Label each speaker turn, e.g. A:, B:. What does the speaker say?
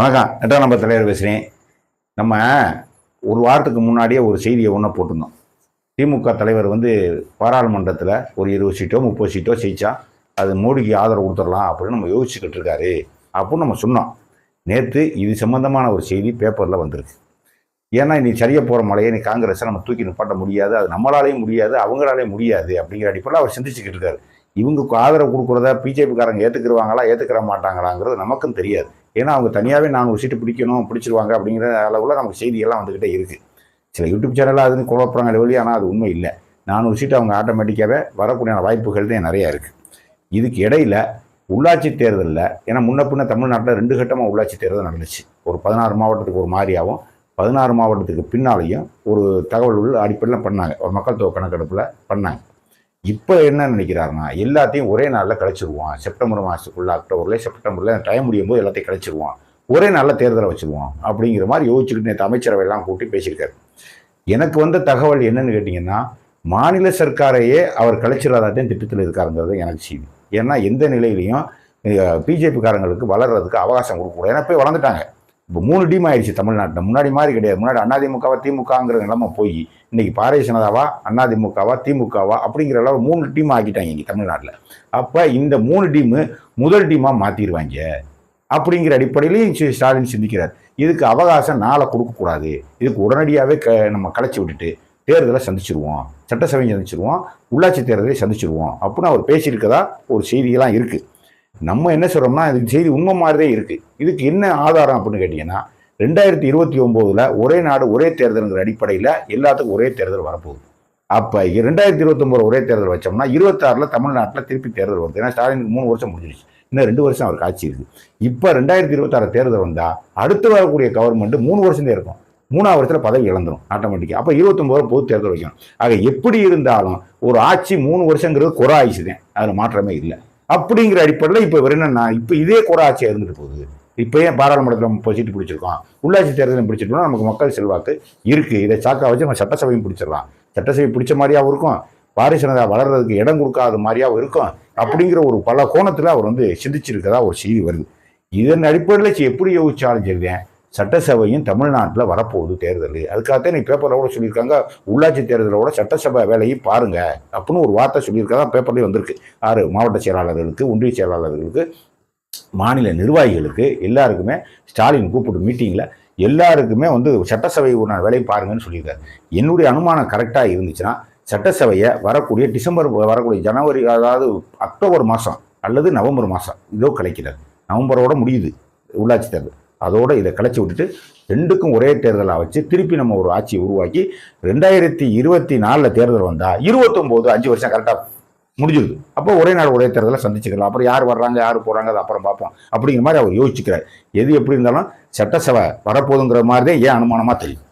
A: வணக்கம். எட்டாம் நம்பர் தலைவர் பேசுகிறேன் நம்ம ஒரு வாரத்துக்கு முன்னாடியே ஒரு செய்தியை ஒன்று போட்டிருந்தோம். திமுக தலைவர் வந்து பாராளுமன்றத்தில் ஒரு இருபது சீட்டோ முப்பது சீட்டோ ஜெயிச்சா அது மோடிக்கு ஆதரவு கொடுத்துடலாம் அப்படின்னு நம்ம யோசிச்சுக்கிட்டு இருக்காரு அப்படின்னு நம்ம சொன்னோம். நேற்று இது சம்மந்தமான ஒரு செய்தி பேப்பரில் வந்திருக்கு. ஏன்னா நீ சரியாக போகிற மலையை நீ காங்கிரஸை நம்ம தூக்கி நிப்பாட்ட முடியாது அது நம்மளாலேயும் முடியாது அவங்களாலேயும் முடியாது அப்படிங்கிற அடிப்படையில் அவர் சிந்திச்சுக்கிட்டு இருக்காரு. இவங்களுக்கு ஆதரவு கொடுக்குறத பிஜேபிக்காரங்க ஏற்றுக்கிறவாங்களா ஏற்றுக்கிற மாட்டாங்களாங்கிறது நமக்கும் தெரியாது. ஏன்னா அவங்க தனியாகவே நானூறு சீட்டு பிடிக்கணும் பிடிச்சிருவாங்க அப்படிங்கிற அளவில் நமக்கு செய்தியெல்லாம் வந்துக்கிட்டே இருக்குது சில யூடியூப் சேனலாக அதுன்னு குழப்பறாங்க வெளியே ஆனால் அது உண்மை இல்லை. நானூறு சீட்டு அவங்க ஆட்டோமேட்டிக்காகவே வரக்கூடிய வாய்ப்புகள் தான் நிறையா இருக்குது இதுக்கு இடையில் உள்ளாட்சி தேர்தலில் ஏன்னா முன்ன பின்ன தமிழ்நாட்டில் ரெண்டு கட்டமாக உள்ளாட்சி தேர்தல் நடந்துச்சு. ஒரு பதினாறு மாவட்டத்துக்கு ஒரு மாதிரியாகவும் பதினாறு மாவட்டத்துக்கு பின்னாலேயும் ஒரு தகவல் அடிப்படையில் பண்ணாங்க. ஒரு மக்கள் தொகை கணக்கெடுப்பில் பண்ணாங்க. இப்போ என்ன நினைக்கிறாருன்னா எல்லாத்தையும் ஒரே நாளில் கழிச்சிருவான். செப்டம்பர் மாதத்துக்குள்ள அக்டோபரில் செப்டம்பரில் டைம் முடியும் போது எல்லாத்தையும் கழிச்சிருவான். ஒரே நாளில் தேர்தலை வச்சுருவான் அப்படிங்கிற மாதிரி யோசிச்சுக்கிட்டு நேற்று அமைச்சரவையெல்லாம் கூட்டி பேசியிருக்காரு. எனக்கு வந்த தகவல் என்னன்னு கேட்டிங்கன்னா மாநில சர்க்காரையே அவர் கழிச்சிடாதான் திட்டத்தில் இருக்காருங்கிறது எனக்கு செய்தி ஏன்னா எந்த நிலையிலையும் பிஜேபிக்காரங்களுக்கு வளர்கிறதுக்கு அவகாசம் கொடுக்கக்கூடாது ஏன்னா போய் வளர்ந்துட்டாங்க. இப்போ மூணு டீம் ஆயிடுச்சு தமிழ்நாட்டில். முன்னாடி மாதிரி கிடையாது. முன்னாடி அண்ணாதிமுகவா திமுகங்கிற நிலமை போய் இன்றைக்கி பாரதிய ஜனதாவா அண்ணாதிமுகவா திமுகவா அப்படிங்கிற அளவு மூணு டீம் ஆக்கிட்டாங்க இங்கே தமிழ்நாட்டில். அப்போ இந்த மூணு டீமு முதல் டீமாக மாற்றிடுவாங்க அப்படிங்கிற அடிப்படையிலையும் சி- ஸ்டாலின் சிந்திக்கிறார். இதுக்கு அவகாசம் நாளை கொடுக்கக்கூடாது இதுக்கு உடனடியாகவே க நம்ம கலைச்சி விட்டுட்டு தேர்தலை சந்திச்சிருவோம். சட்டசபையும் சந்திச்சிருவோம். உள்ளாட்சி தேர்தலை சந்திச்சிருவோம். அப்படின்னு அவர் பேசியிருக்கதா ஒரு செய்தியெல்லாம் இருக்குது நம்ம என்ன சொல்கிறோம்னா இது செய்தி உண்மை மாதிரியே இருக்குது இதுக்கு என்ன ஆதாரம் அப்படின்னு கேட்டிங்கன்னா ரெண்டாயிரத்தி இருபத்தி ஒம்போதில் ஒரே நாடு ஒரே தேர்தலுங்கிற அடிப்படையில் எல்லாத்துக்கும் ஒரே தேர்தல் வரப்போகுது. அப்போ ரெண்டாயிரத்தி இருபத்தொம்போது ஒரே தேர்தல் வச்சோம்னா இருபத்தாறில் தமிழ்நாட்டில் திருப்பி தேர்தல் வருது. ஏன்னா ஸ்டாலினுக்கு மூணு வருஷம் முடிஞ்சிருச்சு. இன்னும் ரெண்டு வருஷம் அவருக்கு ஆட்சி இருக்குது. இப்போ ரெண்டாயிரத்தி இருபத்தாறு தேர்தல் வந்தால் அடுத்து வரக்கூடிய கவர்மெண்ட்டு மூணு வருஷம் இருக்கும். மூணாவது வருஷத்தில் பதவி இழந்துடும் ஆட்டோமேட்டிக்காக அப்போ இருபத்தொம்போது பொது தேர்தல் வைக்கணும். ஆக எப்படி இருந்தாலும் ஒரு ஆட்சி மூணு வருஷங்கிறது குறை ஆயிடுச்சுதேன் அதில் மாற்றமே இல்லை. அப்படிங்கிற அடிப்படையில் இப்போ இவர் என்னன்னா இப்போ இதே குறை இருந்துட்டு போகுது. இப்போ ஏன் பாராளுமன்றத்தில் இப்போ சீட்டு பிடிச்சிருக்கோம்? உள்ளாட்சி தேர்தலும் பிடிச்சிருக்கோம் நமக்கு மக்கள் செல்வாக்கு இருக்குது இதை சாக்கா வச்சு நம்ம சட்டசபையும் பிடிச்சிடலாம். சட்டசபை பிடிச்ச மாதிரியாவும் இருக்கும். பாரதிய ஜனதா வளர்றதுக்கு இடம் கொடுக்காத மாதிரியாவும் இருக்கும். அப்படிங்கிற ஒரு பல கோணத்தில் அவர் வந்து சிந்திச்சிருக்கதா ஒரு செய்தி வருது. இதன் அடிப்படையில் எப்படி யோசிச்சாலும் சரிதான். சட்டசபையும் தமிழ்நாட்டில் வரப்போகுது தேர்தல். அதுக்காகத்தான் நீ பேப்பரில் கூட சொல்லியிருக்காங்க. உள்ளாட்சி தேர்தலோட சட்டசபை வேலையும் பாருங்கள் அப்படின்னு ஒரு வார்த்தை சொல்லியிருக்காங்க பேப்பர்லேயும் வந்திருக்கு. ஆறு மாவட்ட செயலாளர்களுக்கு ஒன்றிய செயலாளர்களுக்கு மாநில நிர்வாகிகளுக்கு எல்லாருக்குமே ஸ்டாலின் கூப்பிட்டு மீட்டிங்கில் எல்லாருக்குமே வந்து சட்டசபை ஒரு வேலையை பாருங்கன்னு சொல்லியிருக்காரு. என்னுடைய அனுமானம் கரெக்டாக இருந்துச்சுன்னா சட்டசபையை வரக்கூடிய டிசம்பர் வரக்கூடிய ஜனவரி அதாவது அக்டோபர் மாதம் அல்லது நவம்பர் மாதம் இதோ கிடைக்கிறது நவம்பரோட முடியுது உள்ளாட்சி தேர்தல். அதோடு இதை கலைச்சி விட்டுட்டு ரெண்டுக்கும் ஒரே தேர்தலாக வச்சு திருப்பி நம்ம ஒரு ஆட்சியை உருவாக்கி ரெண்டாயிரத்தி இருபத்தி நாலில் தேர்தல் வந்தால் இருபத்தொம்போது அஞ்சு வருஷம் கரெக்டாக முடிஞ்சிருது. அப்போ ஒரே நாள் ஒரே தேர்தலை சந்திச்சுக்கலாம். அப்புறம் யார் வர்றாங்க யார் போகிறாங்க அதை அப்புறம் பார்ப்போம். அப்படிங்கிற மாதிரி அவர் யோசிச்சுக்கிறார். எது எப்படி இருந்தாலும் சட்டசபை வரப்போகுதுங்கிற மாதிரி தான் ஏன் அனுமானமாக தெரியும்.